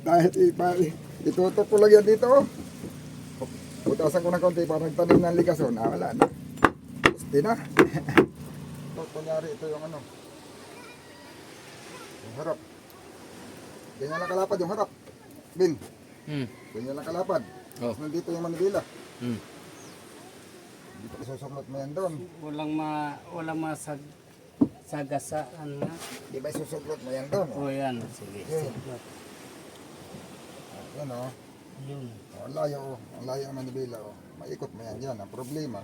Kahit ipa, itutok ko lang yan dito. oh. Putasan ko ng konti para nagtanim ng ligason. Ah, wala na. Gusti na. ito, kunyari, ito yung ano. Yung harap. Ganyan lang kalapad yung harap. Bin, Hmm. ganyan lang kalapad. Oh. Tapos nandito yung Manila. Hmm. Dito ko susuklot mo yan doon. Walang ma walang masag sagasaan nga. Di ba isusuklot mo yan doon? O yan, sige. Okay. sige. Yan o. Yun. Oh, ang layo o. Ang layo ng Manila o. Maikot mo yan dyan. Ang problema.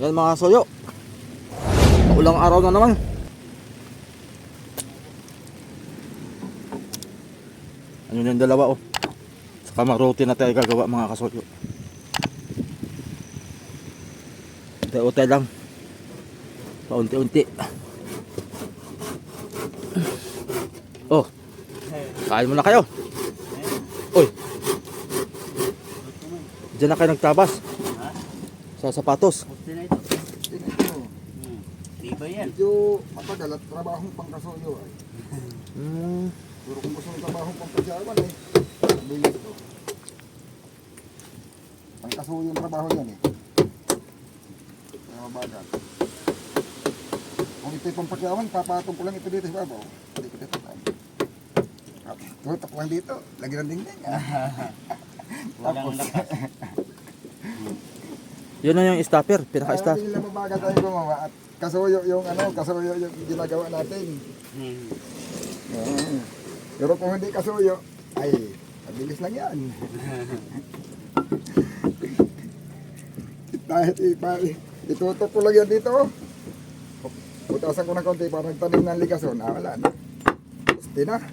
Yan mga soyo. Ulang araw na naman. Ano yung dalawa oh. Saka mag-routine na tayo gagawa mga kasoyo. Unti-unti lang. Paunti-unti. Oh. Kain muna kayo. Uy. Diyan na kayo nagtabas. Sa sapatos. Puti na ito. Tingnan ito. Hmm. Di ba yan? Medyo matagal at trabahong pangkasuyo ay. Mm. Pero kung gusto ng trabahong pangkasyawan ay. Bilis ito. Pangkasuyo yung trabaho yan eh. Mabagal. Kung ito'y pampakyawan, papatong ko lang ito dito sa babaw. Hindi ko dito tayo. Tutok lang dito. Lagi ng dingding. ah. Walang lakas. Yun na yung stopper, Kaya pinaka-stop. hindi lang mabagal tayo gumawa at kasuyo yung ano, kasuyo yung ginagawa natin. Hmm. Oo. Pero kung hindi kasuyo, ay, mabilis lang yan. Kahit ipa, itutok ko lang yan dito. oh. Putasan ko ng konti para nagtanim ng ligason. Ah, wala na. Gusti na.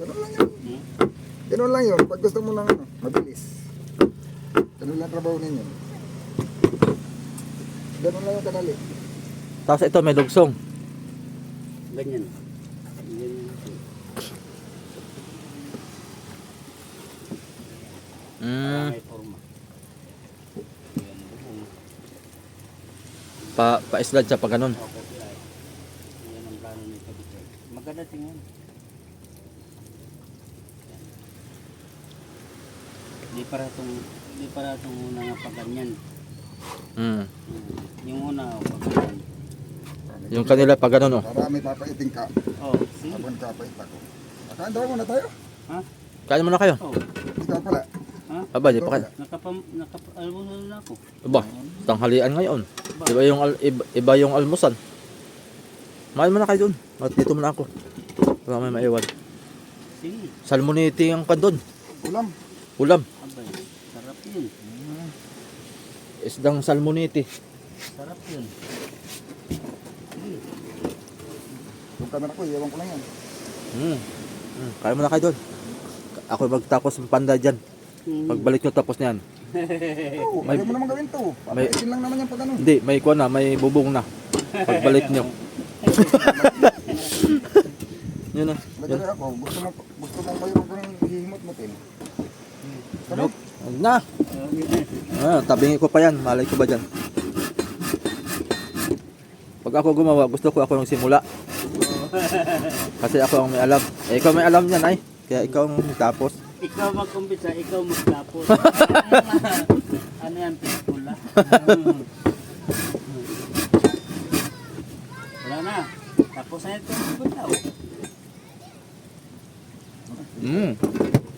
Ganun lang yun. Ganun lang yun. Pag gusto mo ng ano, mabilis. Ganun lang trabaho ninyo. Ganun lang yung kadali. Tapos ito may lugsong. Ganyan. Ganyan. Para Mm, may forma. Yan, bubong. pa pa-slide siya pag ganun. Okay, yan. Yan ang plano ni Kabitay. Maganda tingnan. Di para itong di para itong una nga pag ganyan. Mm. Yung una o pag ganyan. Yung kanila pag ganun oh. Marami papaiting ka. Oh, see? Habang kapait ako. Kain daw muna tayo. Ha? Kain muna kayo. Oh, Ikaw pala. Ha? Aba, di pa kayo. Nakapam nakap almusal na ako. Aba, tanghalian ngayon. Iba yung al, iba, iba yung almusan. Main muna kayo dun. At dito muna ako. Para may maiwan. Sige. Salmoniti ang kandon. Ulam. Ulam. Abay, sarap yun. Isdang salmoniti. Sarap yun. Sige. Yung camera ko, iwan ko lang yan. Mm. Mm. Kain muna kayo dun. Ako magtapos ng panda dyan. Hmm. Pagbalik nyo tapos na yan. Oo, May- mo naman gawin to. may- Papaitin lang naman yan pag ano. Hindi, may kuha na, may bubong na. Pagbalik nyo. Yun na. Nagkari ako, gusto mo, gusto mo mayroon kang hihimot mo, Tim. Huwag na. Ah, tabingi ko pa yan. Malay ko ba dyan? Pag ako gumawa, gusto ko ako yung simula. Kasi ako ang may alam. Eh, ikaw may alam yan ay. Kaya ikaw ang tapos. Ikaw magkumpisa, ikaw magtapos. ano yan, pelikula? Wala na. Tapos na ito. Punta oh. Mm.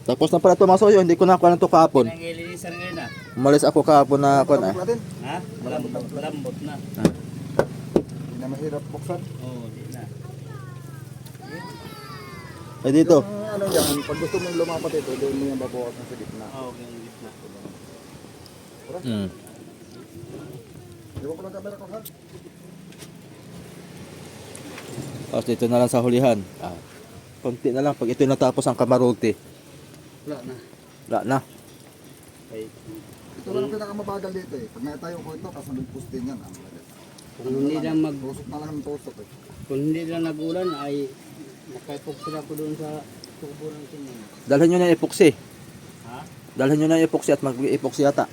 Tapos na pala ito mga soyo. Hindi ko nakuha na ito kahapon. Pinangilinisan ngayon na. Umalis ako kahapon na ako na. Ha? Lambot, lambot na. hindi na mahirap buksan. Oo, oh, di na. Eh dito. Yung ano yan, pag gusto mong lumapat ito, doon mo yung babawasan sa gitna. Oo, oh, yung gitna. Mm. Iwan ko lang camera ko, ha? Tapos dito na lang sa hulihan. Ah. Konti na lang. Pag ito natapos ang kamarote. Wala na. Wala na. Okay. Ito lang ang pinakamabagal dito eh. Pag naitayo ko ito, kasunod postin yan. Ang bagal. Kung hindi lang mag Tusok na lang ng tusok eh. kung hindi lang nagulan ay nakaipok sila ko doon sa tubo ng tingin. Dalhin nyo na yung epoxy. Ha? Dalhin nyo na yung epoxy at mag-epoxy yata.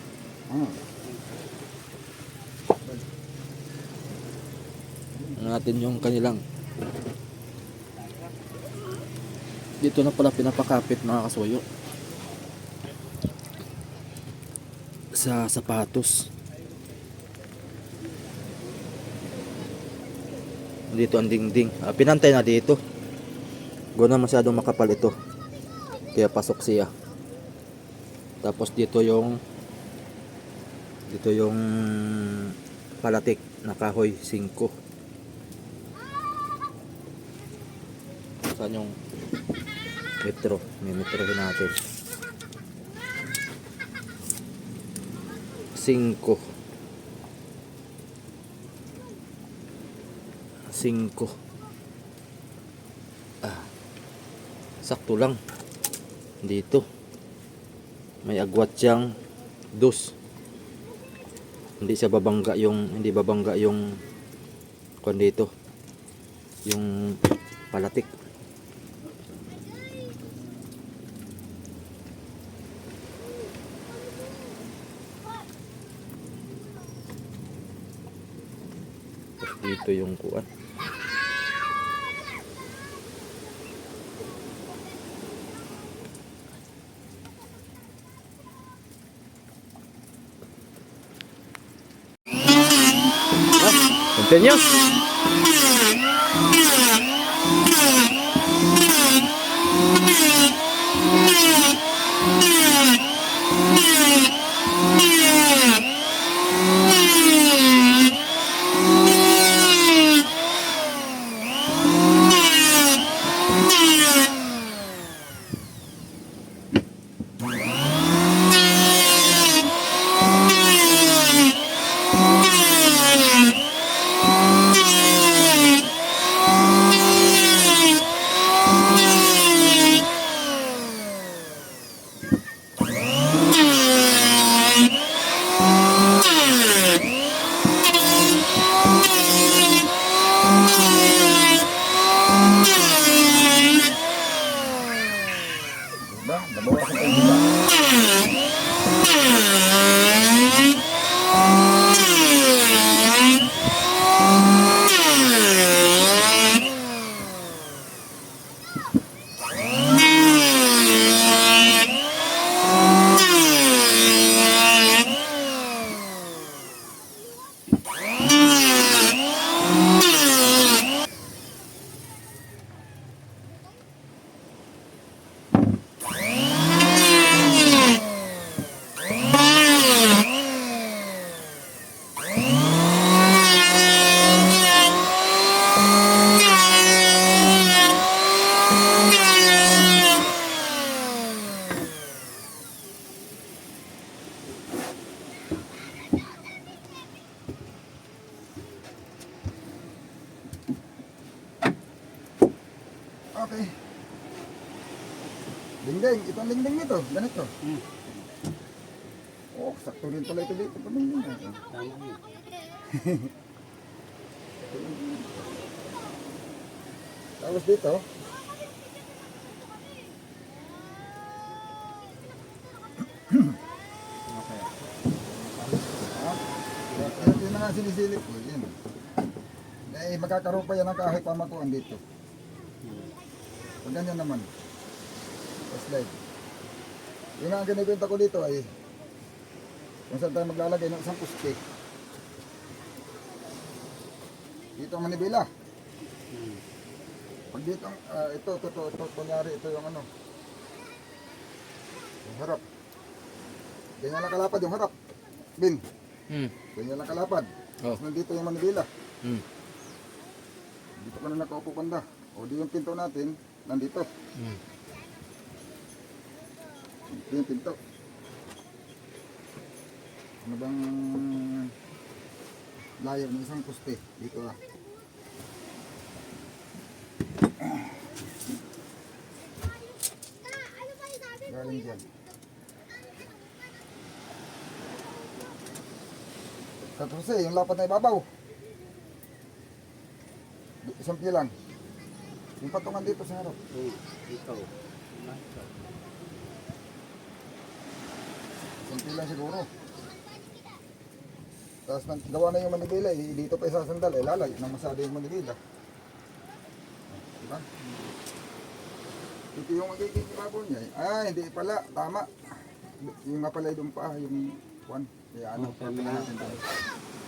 Ah. Ano natin yung kanilang dito na pala pinapakapit mga kasuyo sa sapatos dito ang dingding ah, pinantay na dito Gawa na masyadong makapal ito. Kaya pasok siya. Tapos dito yung dito yung palatik na kahoy 5 saan yung metro? May metrohin natin. 5 5 ah sakto lang. Dito. May agwat siyang dos. Hindi siya babangga yung hindi babangga yung kung dito. Yung palatik. Dito yung kuan Señor. Eh, magkakaroon pa yan ng kahoy pamakuan dito. Pag ganyan naman. Tapos slide. Nga ang kinikwenta ko dito ay kung saan tayo maglalagay ng isang puste. Dito ang manibela. Hmm. Pag dito, ah, ito, ito, ito, ito, kunyari, ito yung ano. Yung harap. Ganyan lang kalapad yung harap. Bin, Hmm. ganyan lang kalapad. Oh. Tapos nandito yung manibela. Hmm. Dito ka na nakaupo banda. O di yung pinto natin, nandito. Hmm. Ito yung pinto. Ano bang layo ng isang poste? Dito ah. Galing dyan. Tapos eh, yung lapat na ibabaw. Isang pila lang. Yung patungan dito sa harap. Hmm. Ikaw. Ikaw. Kunti lang siguro. Tapos gawa na yung manibela, eh, dito pa isasandal, eh lalay, nang masado yung manibela. Diba? Ito yung magiging ibabaw niya. eh. Ah, hindi pala, tama. Yung nga pala yung pa, yung one. Kaya ano, Okay, natin.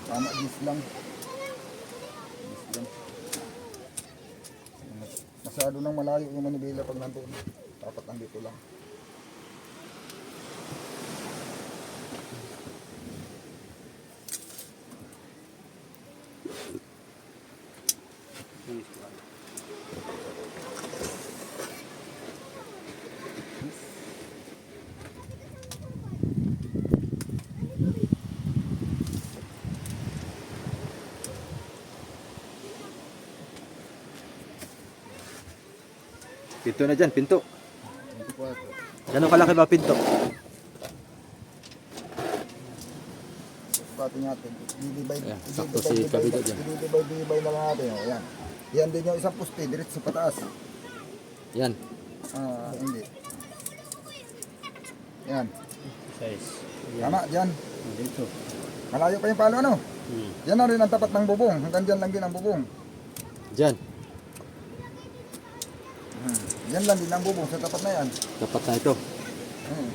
Tama, gis lang. Gis lang. Masyado nang malayo yung manibela pag nandun. Dapat nandito lang. Pinto na dyan, pinto. 24. Gano'ng kalaki ba pinto? Pati natin. Ayan, i-divide, sakto si divide, dyan. i-divide, divide na lang natin. Oh, yan. Yan din yung isang poste, diretso sa pataas. Yan. Ah, hindi. Yan. Size. Tama, yan. Dito. Malayo pa yung palo, ano? Hmm. Yan na rin ang tapat ng bubong. Hanggang dyan lang din ang bubong. Dyan. Hmm. Yan lang din ang bubong sa tapat na yan. Dapat na ito. Hmm.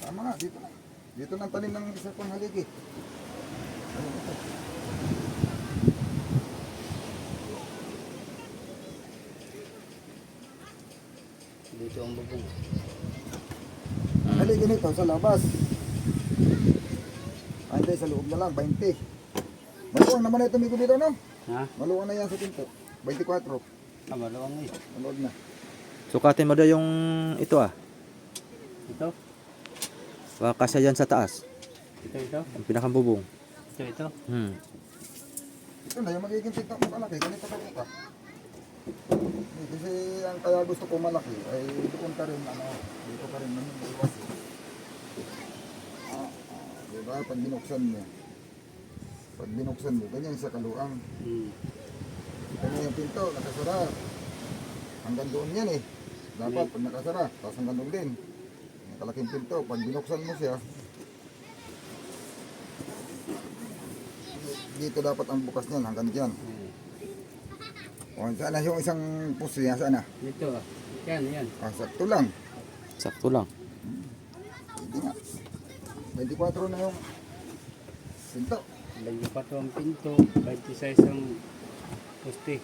Tama nga, dito na. Dito nang tanim ng isa pang haligi. Ito? Dito ang bubong. Ang haligi nito sa labas. Ay, hindi, sa loob na lang, 20. Maluwang naman na ito, Miko dito, no? Ha? Maluwang na yan sa pinto. 24. Ah, malawang eh. Maluwag na. Sukatin mo daw yung ito ah. Ito. Baka kasya yan sa taas. Ito, ito. Ang pinakambubong. Ito, ito. Hmm. Ito na yung magiging pinto mo malaki. Ganito ka kita. Eh, Kasi ang kaya gusto ko malaki ay doon ka rin ano, dito ka rin eh. Ah, ah, diba? Pag binuksan mo, pag binuksan mo, ganyan sa kaluang. Hmm. Pinto, nakasara. Hanggang doon yan eh. Dapat pag nakasara, tapos hanggang doon din. Yung kalaking pinto, pag binuksan mo siya, dito dapat ang bukas niyan hanggang. Hmm. O, saan na yung isang puso niya? Saan na? Dito. ah. Yan, yan. Ah, sakto lang. Sakto lang. Hindi nga. 24 na yung pinto. Lagi pa ito ang pinto. 26 ang poste.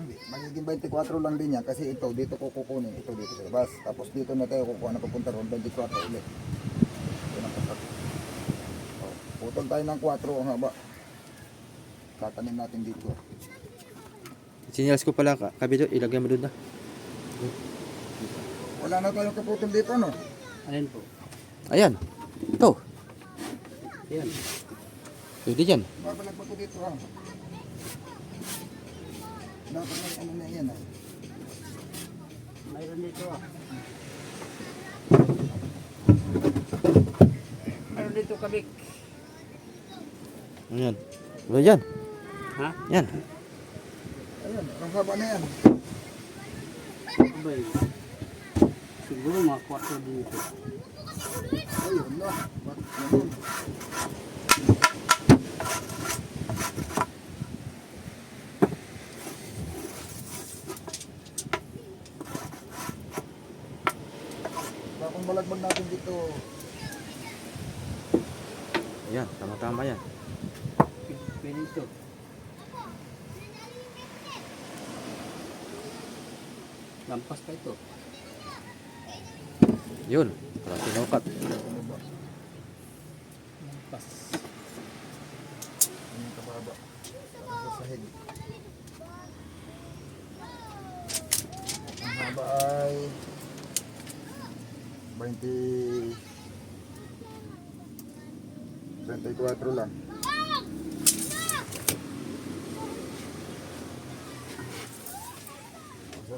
Hindi. Magiging 24 lang din yan kasi ito, dito ko kukunin. Ito dito sa labas. Tapos dito na tayo kukuha na papunta ron. 24 ulit. Ito ang pasak. O, putol tayo ng 4 ang haba. Tatanim natin dito. Sinyals ko pala, ka- kabito, ilagay mo doon na. Wala na tayong kaputol dito, no? Alin po? Ayan. Ito. Yan. Pwede dyan. Babalag pa ko dito, ha? Dapat may ano na yan, ha? Mayroon dito ah. Mayroon dito kabik. Ayan. Wala dyan. Ha? Yan. Ayun, ang haba na yan. Ba yun? Siguro mga kwarto dito. Ayun, no? Ba't ganun? Bakong balagbag natin dito. Ayan, tama-tama yan. Pwede ito. Lampas pa ito. Yun. Para sinukat. Lampas. Ano yung kababa? Sa sahig. Ang haba ay 20 24 lang.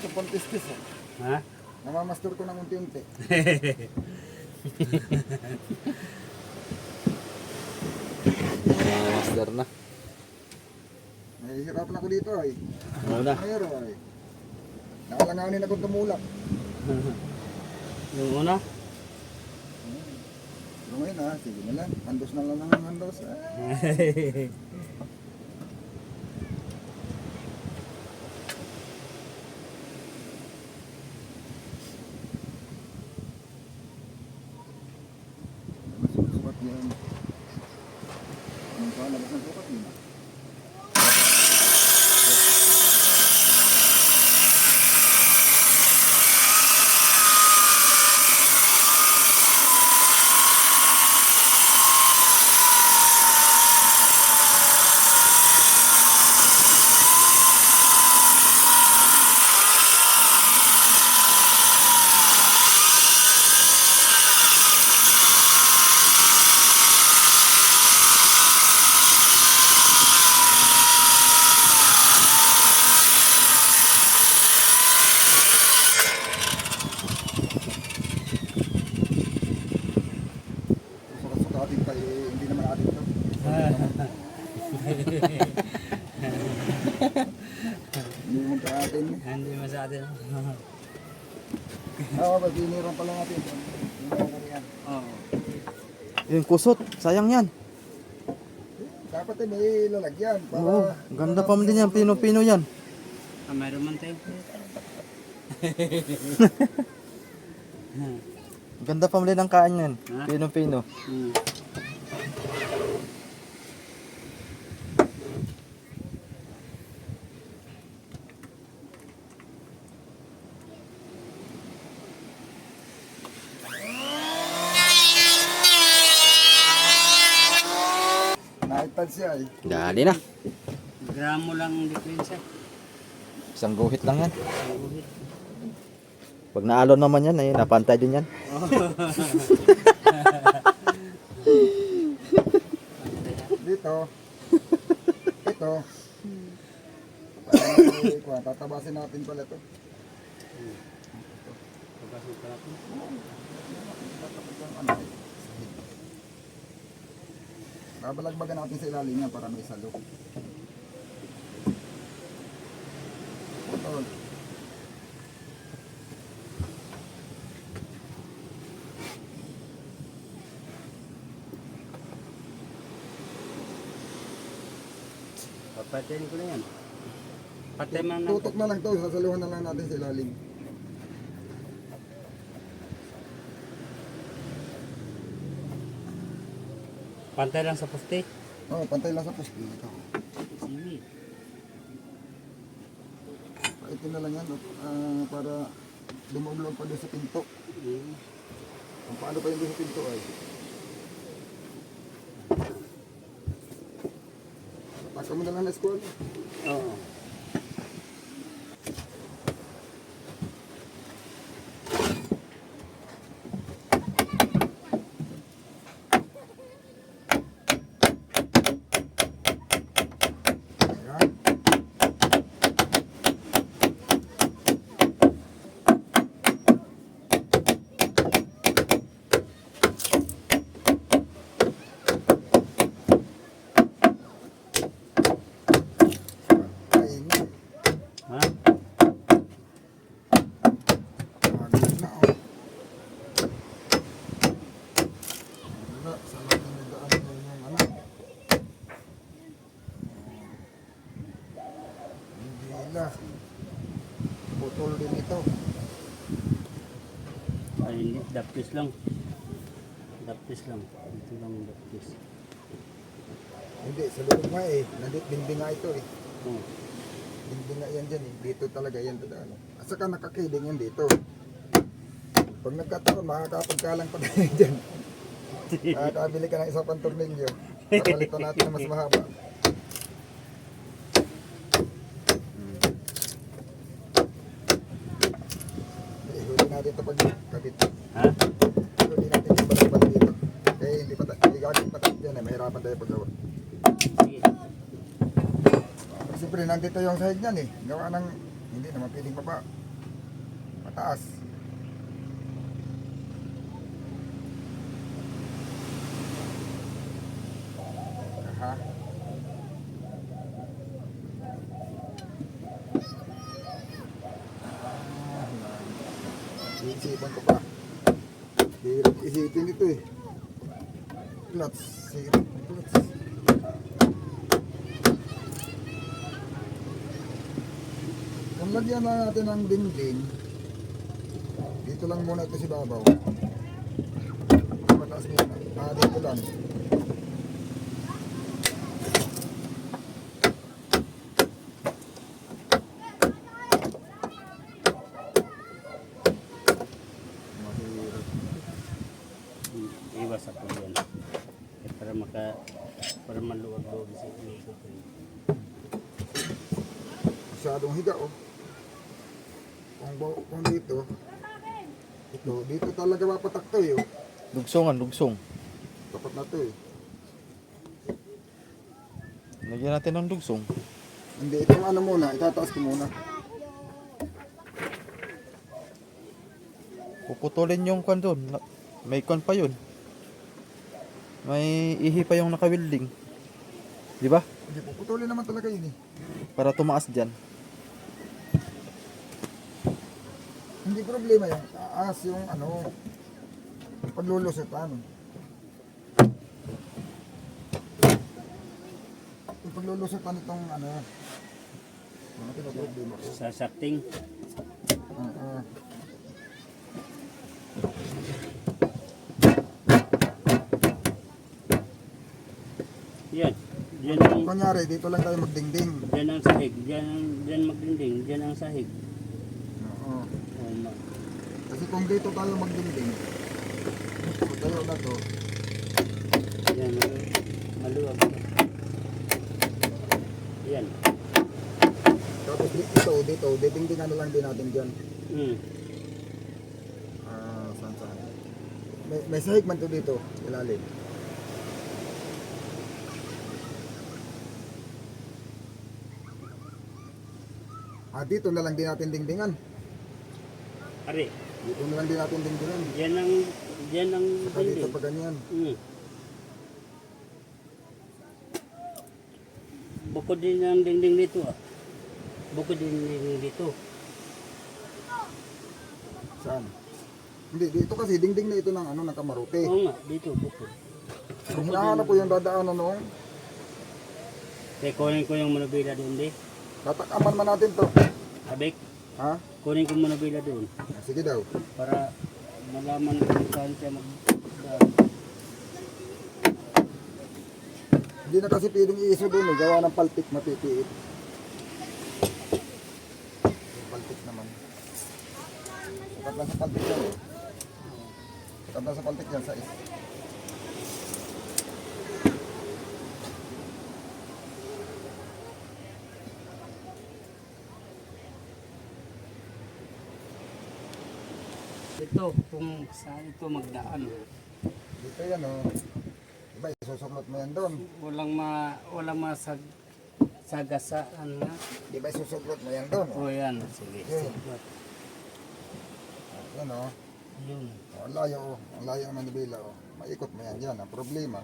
Ko na ito pantistis. Oh. Ha? Namamaster ko ng unti-unti. Mga master na. Nahihirapan ako dito ay. Muna. Mayroon ay. Nakalanganin ako tumulak. Yung una? Pero ngayon ah, sige na lang. Handos na lang ng handos. Ah. Sukat yan. Ang kalabas ng sukat yun ah. Sukat-sukatin pa eh, hindi naman atin to. Hindi naman ka atin. Hindi mo sa atin. Oo, oh, pag-iniran pala natin. Iniran yan. Oo. Yung kusot, sayang yan. Dapat eh, may lalagyan. Para, Oo, ganda pa mo din yan, pino-pino yan. Ah, mayroon man tayo. Ganda pa mo din ang kaan yan, pino-pino. Hmm. Siya eh. Dali na. Gramo lang ang diferensya. Isang guhit lang yan. Ang guhit. Pag naalon naman yan, ay napantay din yan. Dito. Ito. Kuha, tatabasin natin pala ito. Pa natin. Tatapos lang ano eh. Babalagbagan natin sa ilalim yan para may salo. Ito. Papatayin ko na yan. Patay man na. Tutok na lang to, sasaluhan na lang natin sa ilalim. Pantay lang sa poste. Oh, pantay lang sa poste. Ito. Sige. Ito na lang yan ah, para dumulong pa doon sa pinto. Kung paano pa yung doon sa pinto ay. Taka mo na lang na school. Oo. Ayan. Ayun. Ha? Agad na oh. Wala, saan natin nagdaan ngayon yung ano? Hindi na. Putol din ito. Ay, hindi. Dapis lang. Dapis lang. Ito lang ang dapis. Hindi, sa loob nga eh. Nandit, binding nga ito eh. Oo. Binding nga yan dyan eh. Dito talaga yan dadaan. At saka nakakiling yan dito. Pag nagkataon, makakapagkalang pa tayo dyan. Makakabili ka ng isang pang tornilyo. Papalitan natin na mas mahaba. Eh, huli natin ito pag kabit. Ha? Huli natin yung balik-balik dito. Eh, hindi pa tayo. Hindi gagawin pa tayo dyan eh. Mahirapan tayo paggawa. Sige. Siyempre, nandito yung sahig niyan eh. Gawa ng, hindi naman pwedeng baba. Mataas. Aha. Ah, Iisipan ko pa. Hirap isipin ito eh. Clutch. Hirap ng clutch. Kung lagyan na natin ng dingding, dito lang muna ito si Babaw. Mataas muna. Ah, dito lang. Iwas ako yan. Eh, para maka para maluwag-luwag sa. Masyadong higa oh. Kung, bu- kung dito, ito, dito talaga mapatak to eh. oh. Lugsongan, lugsong. Tapat na to eh. Lagyan natin ng lugsong. Hindi, itong ano muna, itataas ko muna. Puputulin yung kwan doon. Na- May kwan pa yun. May ihi pa yung nakawilding. Di ba? Hindi, puputulin naman talaga yun eh. Para tumaas dyan. Hindi problema yan. Taas yung ano, paglulusutan. Yung paglulusutan itong ano, ano pinaproblema ko. Sa sakting, Ah, ah. yan. Diyan ang, Kunyari, dito lang tayo magdingding. diyan ang sahig. Diyan, diyan magdinding. Diyan ang sahig. Oo. Oh, ma- Kasi kung dito tayo magdingding, kung tayo na to, Yan, malu- maluwag. Yan. tapos dito, dito, didingdingan na lang din natin dyan. Mm. Ah, saan saan. May, may sahig man to dito, ilalim. Ah, dito na lang din natin dingdingan. Ari, Dito na lang din natin dingdingan. diyan ang, diyan ang Saka dito pa ganyan. Mm. Bukod din ang dingding dito ah. Bukod din dingding dito. Saan? Hindi, dito kasi dingding na ito ng ano, ng kamarote. Oo nga, dito bukod. Kung hinahanap ko yung dadaanan noong, Kaya kunin ko yung manubila doon di. tatakaman man natin to. Abik, Ha? kunin ko manubila doon. Ah, Sige daw. Para malaman kung saan siya mag... Hindi na kasi pwedeng iiso doon eh. Gawa ng palpik matipiit. Yung palpik naman. Sakat lang sa palpik yan eh. Sakat lang sa palpik yan sa is. Kung saan ito magdaan. Dito yan oh. Diba, isusuklot mo yan doon. Walang ma... Walang masag... Sagasaan nga. Diba, isusuklot mo yan doon. O yan, sige. Yun. Yan oh. Yun. Oh, ang layo oh. Ang layo ng manibila oh. Maikot mo yan dyan. Ang problema.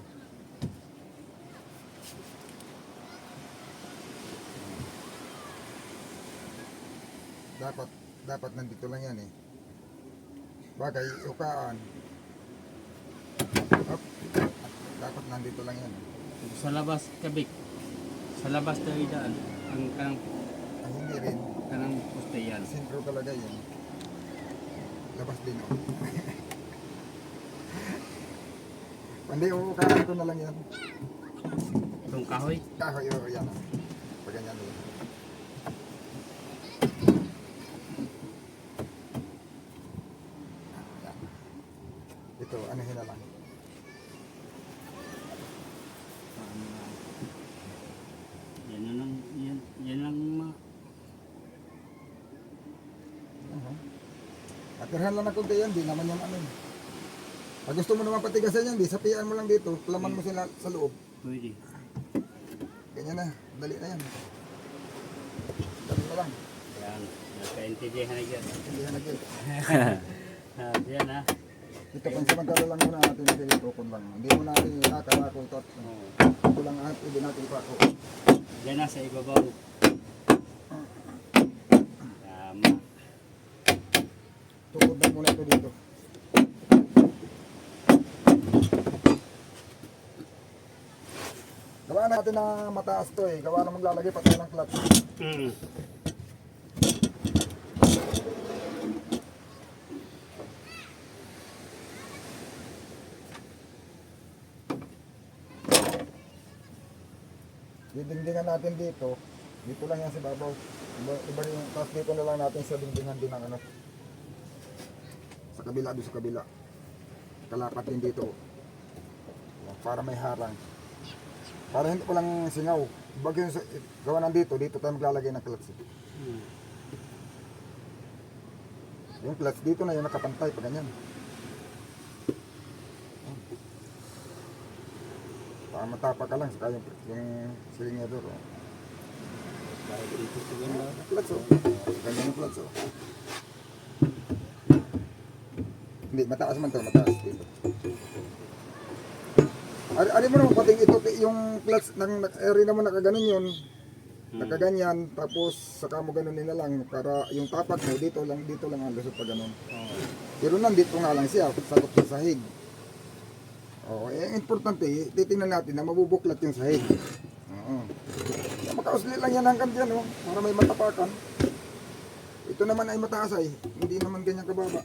Dapat, dapat nandito lang yan eh. Bagay, ukaan. Up. Dapat nandito lang yan. Sa labas, kabik. Sa labas tayo daan. Ang kanang, Ang hindi rin. kanang poste yan. Sintro talaga yan. Labas din oh. Hindi, uukaan ko na lang yan. Itong kahoy. Kahoy, oh, yan. oh. Pag ganyan oh. Yan. Ito, anuhin na lang. Yan na lang, yan, yan lang mga... Uh-huh. Atirhan lang na kunti yan, di naman yan ano. Pag gusto mo naman patigasan yan, di sapian mo lang dito, plaman mo sila sa loob. Pwede. Ganyan na, dali na yan. na lang. Yan. Nagkaintindihan na yan. Hindi na nag Ah, yan ha. Ito pang samantala lang muna natin nagkikitukon lang. Hindi mo natin inakarako ito at Oh. ito lang at hindi natin ipako. Yan na sa ibabaw. Tama. Tukod lang muna ito dito. Gawa natin na mataas to eh. Gawa na maglalagay pa tayo ng clutch. Mm. Didingdingan natin dito. Dito lang yan sa babaw. Iba, iba yung, tapos dito na lang natin sa dingdingan din ng ano. Sa kabila, doon sa kabila. Kalapat din dito. Para may harang. Para hindi walang singaw. Bagay yung gawa nandito, dito tayo maglalagay ng clutch. Mm. Yung clutch dito na yung nakapantay pa ganyan. Para matapa ka lang, saka yung, yung silingero. Oh. Clutch oh. Ganyan yung clutch oh. Hindi, mataas man to, mataas dito. Ari, ari mo naman pating ito, yung clutch, ng, ari naman nakaganon yun. Nakaganyan, tapos saka mo ganunin na lang para yung tapat mo dito lang dito lang ang lusot pa ganun. Oh. Pero nandito nga lang siya, sakot sa sahig. Oo, eh, ang importante, titingnan natin na mabubuklat yung sahig. Oo. Makausli lang yan hanggang dyan, oh, para may matapakan. Ito naman ay mataas ay, hindi naman ganyan kababa.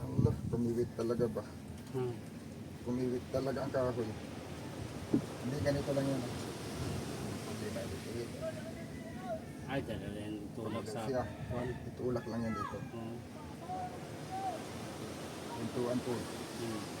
Allah, kumiwit talaga ba? Hmm. Ang kahoy. Hindi ganito lang yan. oh. Hindi na itiwit. Ay, talaga yan tulak sa Siya. Itulak lang yan dito. Oh. Pintuan po. Hmm.